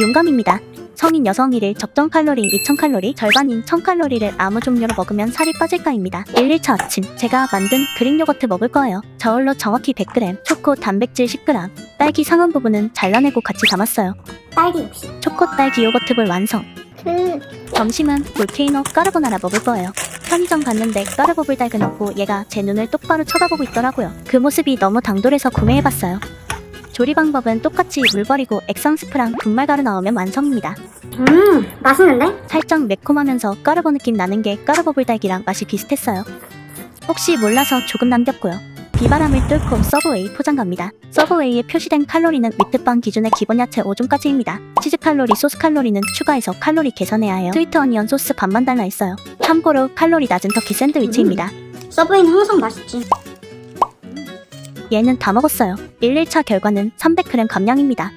용감입니다. 성인 여성 1일 적정 칼로리 2000칼로리, 절반인 1000칼로리를 아무 종류로 먹으면 살이 빠질까입니다. 1일차 아침 제가 만든 그릭 요거트 먹을 거예요. 저울로 정확히 100g, 초코 단백질 10g, 딸기 상한 부분은 잘라내고 같이 담았어요. 딸기 역시. 초코 딸기 요거트볼 완성. 그 점심은 볼케이노 까르보나라 먹을 거예요. 편의점 갔는데 까르보불 달근 없고 얘가 제 눈을 똑바로 쳐다보고 있더라고요. 그 모습이 너무 당돌해서 구매해봤어요. 조리 방법은 똑같이 물 버리고 액상 스프랑 분말 가루 넣으면 완성입니다. 음, 맛있는데? 살짝 매콤하면서 까르보 느낌 나는 게 까르보 불닭이랑 맛이 비슷했어요. 혹시 몰라서 조금 남겼고요. 비바람을 뚫고 서브웨이 포장 갑니다. 서브웨이에 표시된 칼로리는 위트빵 기준의 기본 야채 5종까지입니다. 치즈 칼로리, 소스 칼로리는 추가해서 칼로리 계산해야 해요. 스위트 어니언 소스 반만 달라 있어요. 참고로 칼로리 낮은 터키 샌드위치입니다. 서브웨이는 항상 맛있지. 얘는 다 먹었어요. 1일차 결과는 300g 감량입니다.